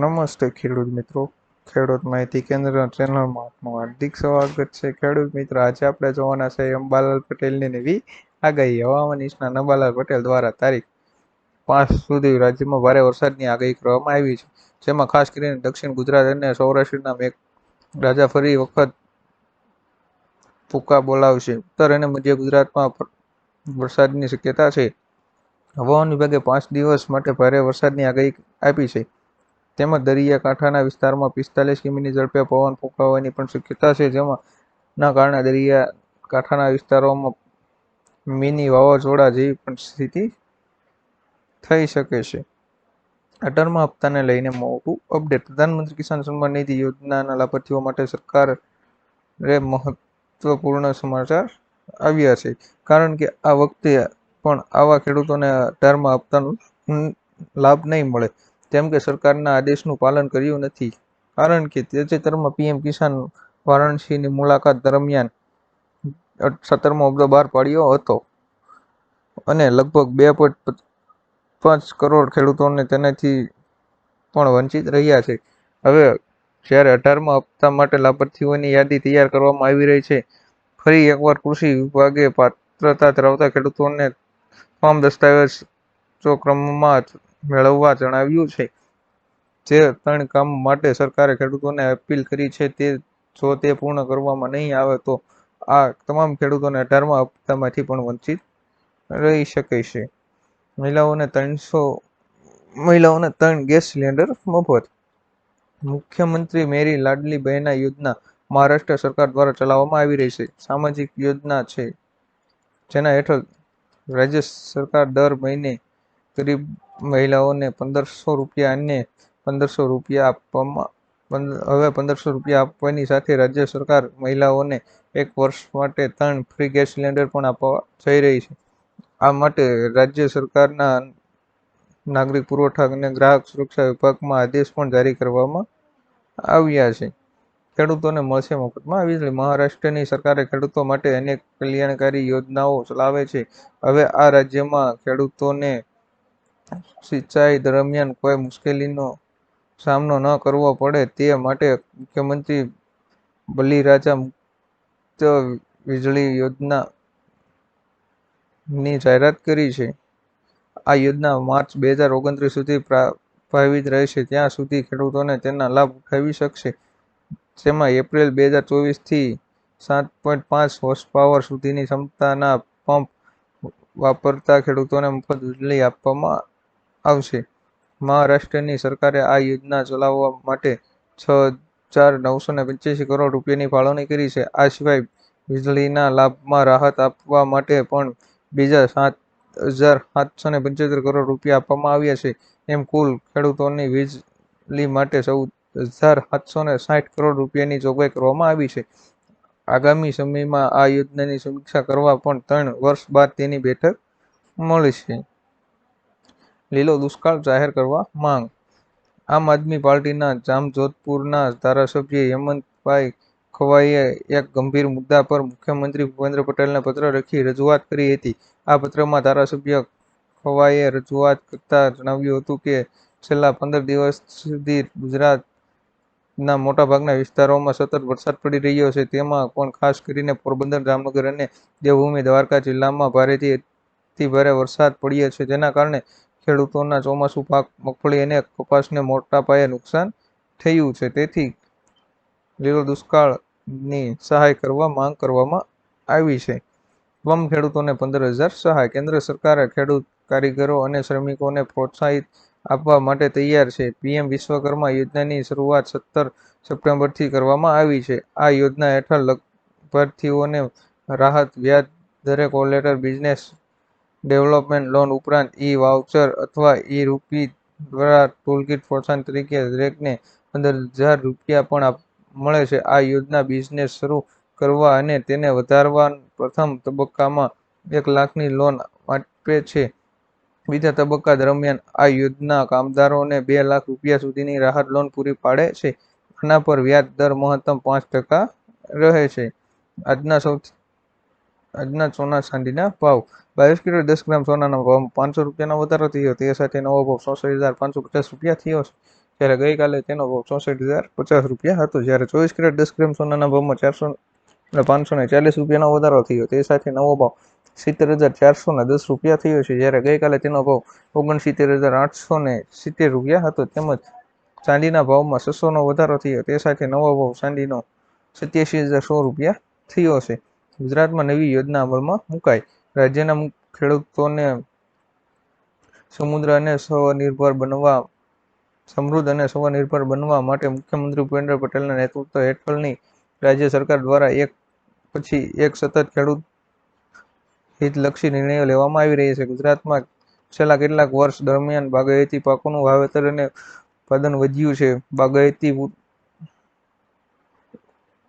નમસ્તે ખેડૂત મિત્રો. ખેડૂત માહિતી કેન્દ્ર ચેનલમાં આપનું હાર્દિક સ્વાગત છે. ખેડૂત મિત્રો, આજે આપણે જોવાના છે અંબાલાલ પટેલની નવી આગાહી. હવામાન નિષ્ણાત અંબાલાલ પટેલ દ્વારા તારીખ પાંચ સુધી રાજ્યમાં ભારે વરસાદની આગાહી કરવામાં આવી છે. જેમાં ખાસ કરીને દક્ષિણ ગુજરાત અને સૌરાષ્ટ્રના મેઘ રાજા ફરી વખત ફૂકા બોલાવશે. ઉત્તર અને મધ્ય ગુજરાતમાં વરસાદની શક્યતા છે. હવામાન વિભાગે પાંચ દિવસ માટે ભારે વરસાદની આગાહી આપી છે. તેમજ દરિયાકાંઠાના વિસ્તારમાં પિસ્તાલીસ કિમીની ઝડપે પવન ફૂંકાવાની પણ શક્યતા છે. જેમાં ના કારણે દરિયાકાંઠાના વિસ્તારોમાં મિની વાવાઝોડા જેવી પણ સ્થિતિ થઈ શકે છે. અઢારમા હપ્તાને લઈને મોટું અપડેટ. પ્રધાનમંત્રી કિસાન સન્માન નિધિ યોજનાના લાભાર્થીઓ માટે સરકારે મહત્વપૂર્ણ સમાચાર આવ્યા છે. કારણ કે આ વખતે પણ આવા ખેડૂતોને અઢારમા હપ્તાનો લાભ નહીં મળે. તેમ કે સરકારના આદેશનું પાલન કર્યું નથી. કારણ કે તાજેતરમાં પીએમ કિસાન વારાણસીની મુલાકાત દરમિયાન સત્તરમો મુદ્દો બહાર પાડ્યો હતો અને લગભગ બે પોઈન્ટ પાંચ કરોડ ખેડૂતોને તેનાથી પણ વંચિત રહ્યા છે. હવે જ્યારે અઢારમા હપ્તા માટે લાભાર્થીઓની યાદી તૈયાર કરવામાં આવી રહી છે, ફરી એકવાર કૃષિ વિભાગે પાત્રતા ધરાવતા ખેડૂતોને તમામ દસ્તાવેજો ક્રમમાં મેળવવા જણાવ્યું છે. જે ત્રણ કામ માટે સરકારે ખેડૂતોને અપીલ કરી છે તે જો તે પૂર્ણ કરવામાં નહીં આવે તો આ તમામ ખેડૂતોને અઢારમા હપ્તામાંથી પણ વંચિત રહી શકે છે. મહિલાઓને ત્રણસો, મહિલાઓને ત્રણ ગેસ સિલિન્ડર મફત. મુખ્યમંત્રી મેરી લાડલી બહેના યોજના મહારાષ્ટ્ર સરકાર દ્વારા ચલાવવામાં આવી રહી છે. સામાજિક યોજના છે. જેના હેઠળ રાજ્ય સરકાર દર મહિને ગરીબ મહિલાઓને પંદરસો રૂપિયા અને પંદરસો રૂપિયા આપવામાં હવે પંદરસો રૂપિયા આપવાની સાથે રાજ્ય સરકાર મહિલાઓને એક વર્ષ માટે ત્રણ ફ્રી ગેસ સિલિન્ડર પણ આપવા જઈ રહી છે. આ માટે રાજ્ય સરકારના નાગરિક પુરવઠા અને ગ્રાહક સુરક્ષા વિભાગમાં આદેશ પણ જારી કરવામાં આવ્યા છે. ખેડૂતોને મળશે મફતમાં. વીજળી મહારાષ્ટ્રની સરકારે ખેડૂતો માટે અનેક કલ્યાણકારી યોજનાઓ ચલાવે છે. હવે આ રાજ્યમાં ખેડૂતોને સિંચાઈ દરમિયાન કોઈ મુશ્કેલીનો સામનો ન કરવો પડે તે માટે મુખ્યમંત્રી બલિરાજા મુક્ત વીજળી યોજના ની જાહેરાત કરી છે. આ યોજના માર્ચ બે હજાર ઓગણત્રીસ સુધી પ્રભાવિત રહેશે. ત્યાં સુધી ખેડૂતોને તેના લાભ ઉઠાવી શકશે. જેમાં એપ્રિલ બે હજાર ચોવીસથી સાત પોઈન્ટ પાંચ હોર્સ પાવર સુધીની ક્ષમતાના પંપ વાપરતા ખેડૂતોને મફત વીજળી આપવામાં આવશે. મહારાષ્ટ્રની સરકારે આ યોજના ચલાવવા માટે છ હજાર નવસો ને પંચ્યાસી કરોડ રૂપિયાની ફાળવણી કરી છે. આ સિવાય વીજળીના લાભમાં રાહત આપવા માટે પણ બીજા સાત હજાર સાતસો ને પંચોતેર કરોડ રૂપિયા આપવામાં આવ્યા છે. એમ કુલ ખેડૂતોની વીજળી માટે ચૌદ હજાર સાતસો ને સાઠ કરોડ રૂપિયાની જોગવાઈ કરવામાં આવી છે. આગામી સમયમાં આ યોજનાની સમીક્ષા કરવા પણ ત્રણ વર્ષ બાદ તેની બેઠક મળશે લીલો દુષ્કાળ જાહેર કરવા માંગ. આમ આદમી પાર્ટીના જામજોધપુરના ધારાસભ્ય હેમંતભાઈ ખવાઈએ એક ગંભીર મુદ્દા પર મુખ્યમંત્રી ભૂપેન્દ્ર પટેલને પત્ર લખી રજૂઆત કરી હતી. આ પત્રમાં ધારાસભ્ય ખવાઈએ રજૂઆત કરતા જણાવ્યું હતું કે, છેલ્લા પંદર દિવસ સુધી ગુજરાતના મોટાભાગના વિસ્તારોમાં સતત વરસાદ પડી રહ્યો છે. તેમાં પણ ખાસ કરીને પોરબંદર, જામનગર અને દેવભૂમિ દ્વારકા જિલ્લામાં ભારેથી અતિભારે વરસાદ પડ્યો છે. જેના કારણે ખેડૂતોના ચોમાસું પાક મગફળી અને કપાસને મોટા પાયે નુકસાન થયું છે. તેથી લીલો દુષ્કાળની સહાય કરવા માંગ કરવામાં આવી છે. તમામ ખેડૂતોને પંદર હજાર સહાય. કેન્દ્ર સરકારે ખેડૂત કારીગરો અને શ્રમિકોને પ્રોત્સાહિત આપવા માટે તૈયાર છે. પીએમ વિશ્વકર્મા યોજનાની શરૂઆત સત્તર સપ્ટેમ્બરથી કરવામાં આવી છે. આ યોજના હેઠળ લાભાર્થીઓને રાહત, વ્યાજ દરે કોલેટર, બિઝનેસ ડેવલપમેન્ટ લોન ઉપરાંત ઈ વાઉચર અથવા ઈ રૂપી દ્વારા ટૂલકીટ પ્રોત્સાહન તરીકે દરેકને પંદર હજાર રૂપિયા પણ મળે છે. આ યોજના બિઝનેસ શરૂ કરવા અને તેને વધારવા પ્રથમ તબક્કામાં એક લાખની લોન આપે છે. બીજા તબક્કા દરમિયાન આ યોજના કામદારોને બે લાખ રૂપિયા સુધીની રાહત લોન પૂરી પાડે છે. આના પર વ્યાજ દર મહત્તમ પાંચ ટકા રહે છે. આજના સૌથી આજના સોના ચાંદીના ભાવ. બાવીસ કિલો દસ ગ્રામ સોનાના ભાવમાં પાંચસો રૂપિયાનો વધારો થયો. તે સાથે નવો ભાવ ચોસઠ હજાર પાંચસો પચાસ રૂપિયા થયો. છે જ્યારે ગઈકાલે તેનો ભાવ ચોસઠ હજાર પચાસ રૂપિયા હતો. જ્યારે ચોવીસ કેરેટ દસ ગ્રામ સોનાના ભાવમાં ચારસો અને પાંચસો ને ચાલીસ રૂપિયાનો વધારો થયો. તે સાથે નવો ભાવ સિત્તેર હજાર ચારસો ને દસ રૂપિયા થયો છે. જ્યારે ગઈકાલે તેનો ભાવ ઓગણસિત્તેર હજાર આઠસો ને સિત્તેર રૂપિયા હતો. તેમજ ચાંદીના ભાવમાં છસોનો વધારો થયો. તે સાથે નવો ભાવ ચાંદીનો સત્યાસી હજાર સો રૂપિયા થયો છે. ગુજરાતમાં નવી યોજના અમલમાં મુકાઈ રાજ્યના ખેડૂતોને સમુદ્ર અને સ્વનિર્ભર બનવા સમૃદ્ધ અને સ્વનિર્ભર બનવા માટે મુખ્યમંત્રી ભૂપેન્દ્ર પટેલના નેતૃત્વ હેઠળની રાજ્ય સરકાર દ્વારા એક પછી એક સતત ખેડૂત હિતલક્ષી નિર્ણયો લેવામાં આવી રહ્યા છે ગુજરાતમાં છેલ્લા કેટલાક વર્ષ દરમિયાન બાગાયતી પાકોનું વાવેતર અને ઉત્પાદન વધ્યું છે બાગાયતી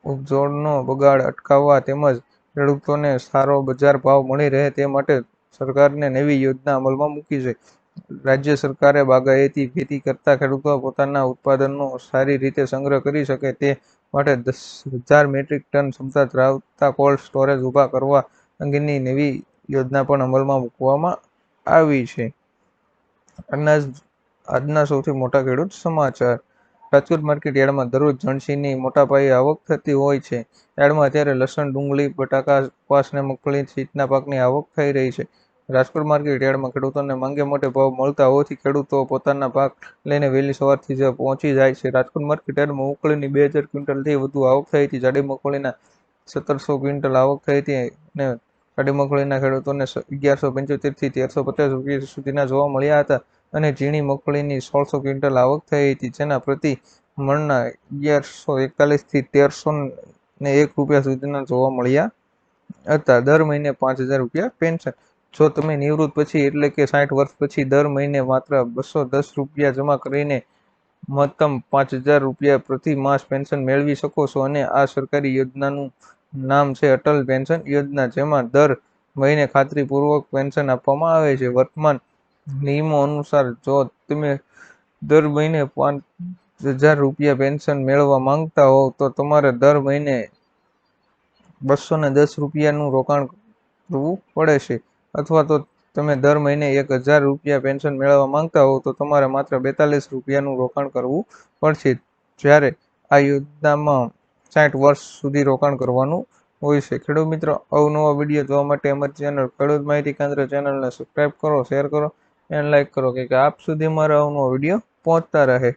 ઉપજોડનો બગાડ અટકાવવા તેમજ ખેડૂતોને સારો બજાર ભાવ મળી રહે તે માટે સરકારને નવી યોજના અમલમાં મૂકી છે. રાજ્ય સરકારે બાગાયતી ખેતી કરતા ખેડૂતો પોતાના ઉત્પાદનનો સારી રીતે સંગ્રહ કરી શકે તે માટે દસ હજાર મેટ્રિક ટન ક્ષમતા ધરાવતા કોલ્ડ સ્ટોરેજ ઊભા કરવા અંગેની નવી યોજના પણ અમલમાં મૂકવામાં આવી છે. અનાજ, આજના સૌથી મોટા ખેડૂત સમાચાર. રાજકોટ માર્કેટ યાર્ડમાં દરરોજ જણસીની મોટા પાયે આવક થતી હોય છે. યાર્ડમાં અત્યારે લસણ, ડુંગળી, બટાકા, કપાસ અને મગફળી શીતના પાકની આવક થઈ રહી છે. રાજકોટ માર્કેટ યાર્ડમાં ખેડૂતોને માંગે મોટે ભાવ મળતા હોવાથી ખેડૂતો પોતાના પાક લઈને વહેલી સવારથી જ પહોંચી જાય છે. રાજકોટ માર્કેટ યાર્ડમાં મગફળીની બે હજાર ક્વિન્ટલથી વધુ આવક થઈ હતી. જાડી મગફળીના સત્તરસો ક્વિન્ટલ આવક થઈ હતી અને જાડી મગફળીના ખેડૂતોને અગિયારસો પંચોતેરથી તેરસો પચાસ રૂપિયા સુધીના જોવા મળ્યા હતા. અને ઝીણી મગફળીની સોળસો ક્વિન્ટલ આવક થઈ હતી, જેના પ્રતિ મણના અગિયારસો એકતાલીસથી તેરસો ને એક રૂપિયા સુધીના જોવા મળ્યા હતા. દર મહિને પાંચ હજાર રૂપિયા પેન્શન. જો તમે નિવૃત્ત પછી, એટલે કે સાઠ વર્ષ પછી, દર મહિને માત્ર બસો દસ રૂપિયા જમા કરીને મહત્તમ પાંચ હજાર રૂપિયા પ્રતિ માસ પેન્શન મેળવી શકો છો અને આ સરકારી યોજનાનું નામ છે અટલ પેન્શન યોજના, જેમાં દર મહિને ખાતરીપૂર્વક પેન્શન આપવામાં આવે છે. વર્તમાન નિયમો અનુસાર જો તમે દર મહિને પાંચ હજાર રૂપિયા પેન્શન મેળવવા માંગતા હોવ, તો તમારે દર મહિને બસો ને દસ રૂપિયાનું રોકાણ કરવું પડે છે. અથવા તો તમે દર મહિને એક હજાર રૂપિયા પેન્શન મેળવવા માંગતા હોવ, તો તમારે માત્ર બેતાલીસ રૂપિયાનું રોકાણ કરવું પડશે, જ્યારે આ યોજનામાં સાઠ વર્ષ સુધી રોકાણ કરવાનું હોય છે. ખેડૂત મિત્રો અવનવા વીડિયો જોવા માટે અમારી ચેનલ ખેડૂત માહિતી કેન્દ્ર ચેનલને સબસ્ક્રાઈબ કરો શેર કરો અને લાઈક કરો કે આપ સુધી મારા અવનવા વીડિયો પહોંચતા રહે.